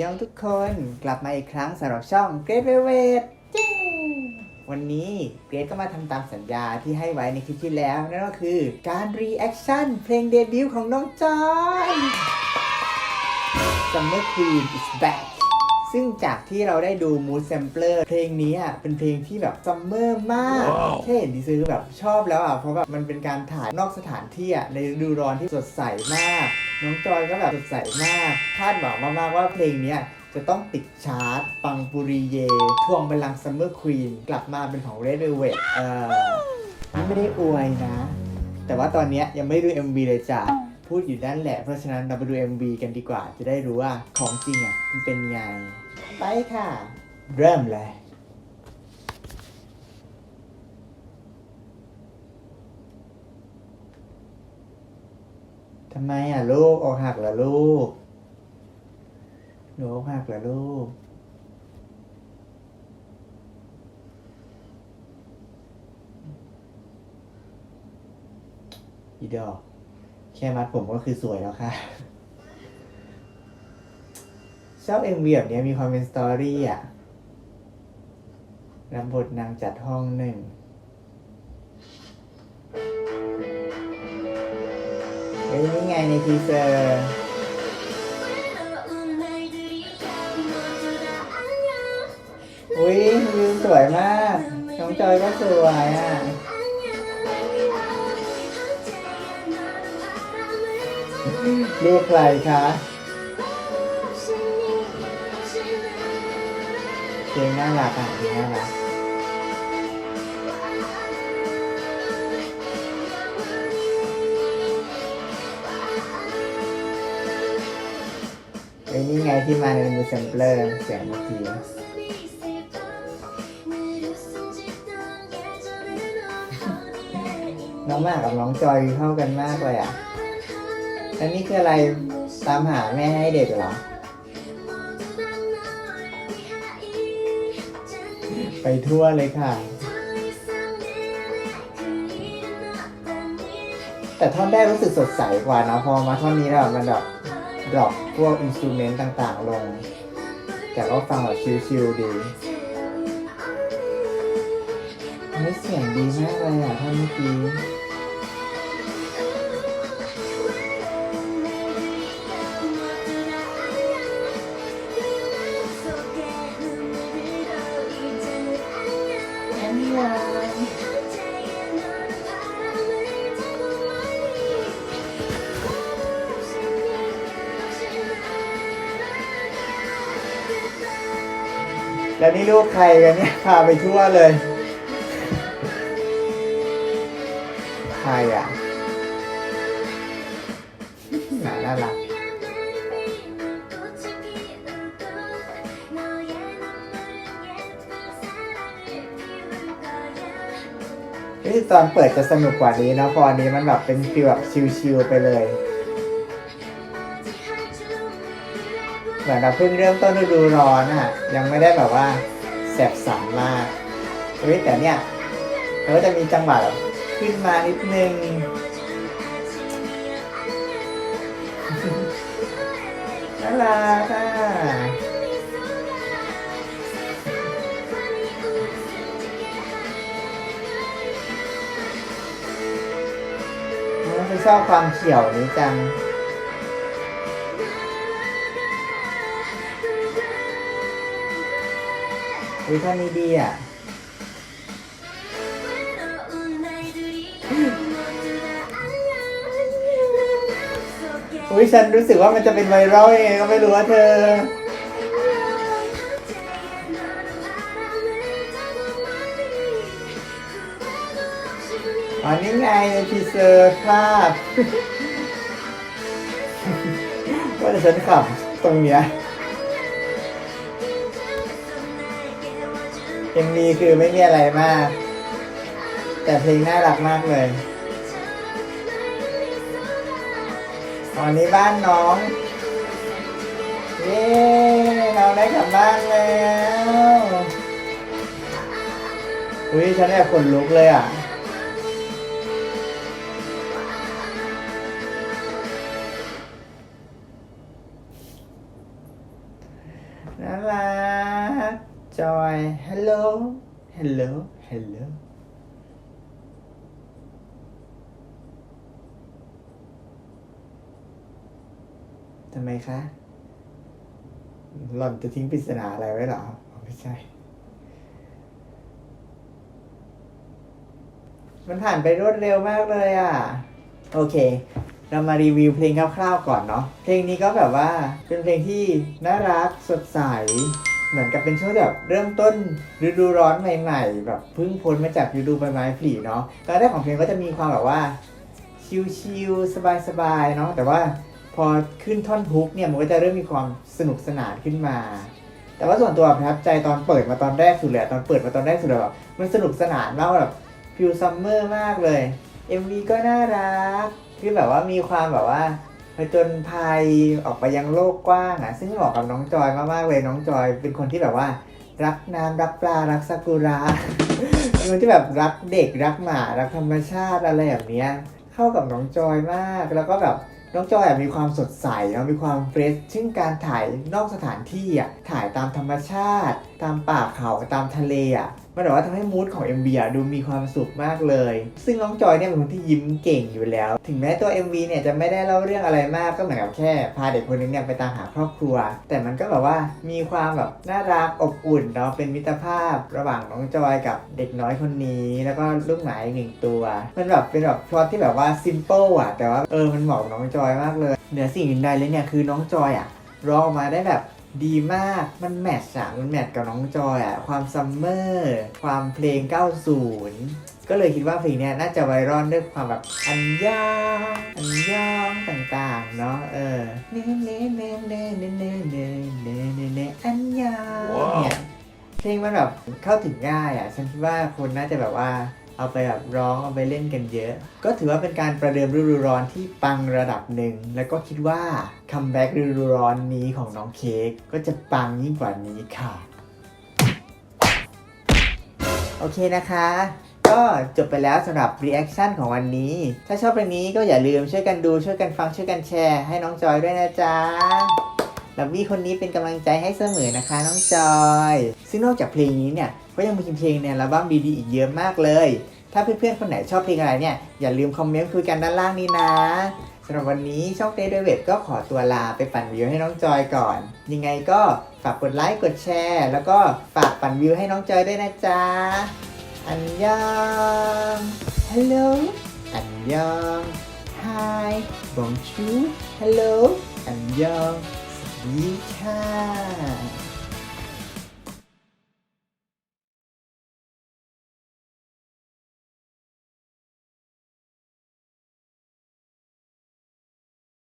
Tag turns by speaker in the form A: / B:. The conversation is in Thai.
A: ยองทุกคนกลับมาอีกครั้งสำหรับช่อง Great v e l v e t วันนี้เกรทก็มาทำตามสัญญาที่ให้ไว้ในคลิปที่แล้ว นั่นก็คือการรีแอคชั่นเพลงเดบิวต์ของน้องจอย Summer Queen is back ซึ่งจากที่เราได้ดู Mood Sampler เพลงนี้อะเป็นเพลงที่แบบซัมเมอร์มากแค่เห็นดีซื้อแบบชอบแล้วอะ เพราะแบบมันเป็นการถ่ายนอกสถานที่อะในฤดูร้อนที่สดใสมาก น้องจอยก็แบบสดใสมาก คาดหวังมากๆว่าเพลงเนี้ยจะต้องติดชาร์ต ปังปุริเย ทวงบัลลังก์ซัมเมอร์ควีนกลับมาเป็นของ Red Velvet เอ่อนี่ไม่ได้อวยนะ แต่ว่าตอนเนี้ยยังไม่ได้ดู MV เลยจ้ะพูดอยู่ด้านแหละ เพราะฉะนั้นเราไปดู MV กันดีกว่า จะได้รู้ว่าของจริงอะมันเป็นไง ไปค่ะ เริ่มเลย ทำไมอะลูกอกหักเหรอลูกหนูอกหักเหรอลูก อีดอก แค่มัดผมก็คือสวยแล้วค่ะ ชอบเอ็มวีแบบนี้มีความเป็นสตอรี่อะรับบทนางจัดห้องหนึ่งเฮ้ยนี่ไงในทีเซอร์อุ้ยวิวสวยมาก น้องจอยก็สวยอะลูกใครคะ เพลงน่ารักอะเพลงน่ารักเอ้ยนี่ไงที่มาในมือแซมเปลอร์เสียงเมื่อกี้น้องมากกับน้องจอยเข้ากันมากเลยอะแล้วนี่คืออะไรตามหาแม่ให้เด็กเหรอ ไปทั่วเลยค่ะ แต่ท่อนแรกรู้สึกสดใสกว่านะพอมาท่อนนี้แล้วมันแบบดรอปพวกอินสตูเมนต์ต่างๆ ลง แต่ก็ฟังแบบชิลๆดีไม่เสียงดีมากเลยอะท่อนเมื่อกี้ แล้วนี่ลูกใครกันเนี่ยพาไปทั่วเลย ใครอะหนาน่ารักเฮ้ยตอนเปิดจะสนุกกว่านี้นะพออันนี้มันแบบเป็นฟีลแบบชิลๆไปเลย เหมือนเราเพิ่งเริ่มต้นฤดูร้อนอะ ยังไม่ได้แบบว่าแสบสันมากเฮ้ยแต่เนี่ยมันก็จะมีจังหวะแบบขึ้นมานิดนึงน่ารักอะมันจะชอบความเขียวนี้จัง อุ้ยท่านี้ดีอะอุ้ยฉันรู้สึกว่ามันจะเป็นไวรัลยังก็ไม่รู้ว่าเธอ อ๋อนี่ไงในทีเซอร์ภาพว่าแต่ฉันขับตรงเนี้ย เอ็มวีคือไม่มีอะไรมาก แต่เพลงน่ารักมากเลยตอนนี้บ้านน้อง เย้น้องได้กลับบ้านแล้ว อุ้ยฉันแอบขนลุกเลยอะ จอย hello hello hello ทำไมคะ หล่อนจะทิ้งปริศนาอะไรไว้หรออ๋อไม่ใช่ มันผ่านไปรวดเร็วมากเลยอะ โอเค เรามารีวิวเพลงคร่าวๆก่อนเนาะ เพลงนี้ก็แบบว่าเป็นเพลงที่น่ารักสดใส เหมือนกับเป็นช่วงแบบเริ่มต้นฤดูร้อนใหม่ๆ แบบเพิ่งพ้นมาจากฤดูใบไม้ผลิเนาะตอนแรกของเพลงก็จะมีความแบบว่าชิลๆสบายๆเนาะแต่ว่าพอขึ้นท่อนฮุกเนี่ยมันก็จะเริ่มมีความสนุกสนานขึ้นมา แต่ว่าส่วนตัวประทับใจตอนเปิดมาตอนแรกสุดเลยตอนเปิดมาตอนแรกสุดเลยแบบมันสนุกสนานมากแบบฟิลซัมเมอร์มากเลย MV ก็น่ารักคือแบบว่ามีความแบบว่า ผจญภัยออกไปยังโลกกว้างอะซึ่งเหมาะกับน้องจอยมากๆเลยน้องจอย เป็นคนที่แบบว่า รักน้ำรักปลารักซากุระเป็นคนที่แบบรักเด็กรักหมารักธรรมชาติอะไรแบบเนี้ยเข้ากับน้องจอยมาก แล้วก็แบบน้องจอยมีความสดใสเนาะมีความเฟรชซึ่งการถ่ายนอกสถานที่อะถ่ายตามธรรมชาติ ตามป่าเขาตามทะเลอะ มันแบบว่าทำให้มูดของ MV อะดูมีความสุขมากเลย ซึ่งน้องจอยเนี่ยเป็นคนที่ยิ้มเก่งอยู่แล้ว ถึงแม้ตัว MV เนี่ยจะไม่ได้เล่าเรื่องอะไรมากก็เหมือนกับแค่พาเด็กคนนึงเนี่ยไปตามหาครอบครัว แต่มันก็แบบว่ามีความแบบน่ารักอบอุ่นเนาะเป็นมิตรภาพระหว่างน้องจอยกับเด็กน้อยคนนี้ แล้วก็ลูกหมาอีกหนึ่งตัว มันแบบเป็นแบบพล็อตที่แบบว่าซิมเปิลอะแต่ว่าเออมันเหมาะกับน้องจอยมากเลยเหนือสิ่งอื่นใดเลยเนี่ยคือน้องจอยอะร้องออกมาได้แบบ ดีมาก มันแมทช์อะมันแมทช์กับน้องจอยอะความซัมเมอร์ ความเพลง 90 ก็เลยคิดว่าเพลงเนี้ยน่าจะไวรัลด้วยความแบบอันยองอันยองต่างๆ เนาะ เออ เน่เน่เน่เน่เน่เน่เน่เน่เน่เน่อันยองเนี่ยเพลงมันแบบเข้าถึงง่ายอะ ฉันคิดว่าคนน่าจะแบบว่า เอาไปแบบร้องเอาไปเล่นกันเยอะ ก็ถือว่าเป็นการประเดิมฤดูร้อนที่ปังระดับหนึ่ง แล้วก็คิดว่าคัมแบ็กฤดูร้อนนี้ของน้องเค้กก็จะปังยิ่งกว่านี้ค่ะ โอเคนะคะก็จบไปแล้วสำหรับ reaction ของวันนี้ ถ้าชอบเพลงนี้ก็อย่าลืมช่วยกันดู ช่วยกันฟัง ช่วยกันแชร์ ให้น้องจอยด้วยนะจ๊ะลับบี้คนนี้เป็นกำลังใจให้เสมอนะคะน้องจอย ซึ่งนอกจากเพลงนี้เนี่ย ก็ยังมีเพลงในอัลบั้มดีๆอีกเยอะมากเลย ถ้าเพื่อนๆคนไหนชอบเพลงอะไรเนี่ย อย่าลืมคอมเมนต์คุยกันด้านล่างนี้นะสำหรับวันนี้ช่องเดย์เวทก็ขอตัวลาไปปั่นวิวให้น้องจอยก่อน ยังไงก็ฝากกดไลค์กดแชร์ แล้วก็ฝากปั่นวิวให้น้องจอยด้วยนะจ๊ะอันยอง Hello อันยอง Hi Bonjour Hello อันยองสวัสดีค่ะ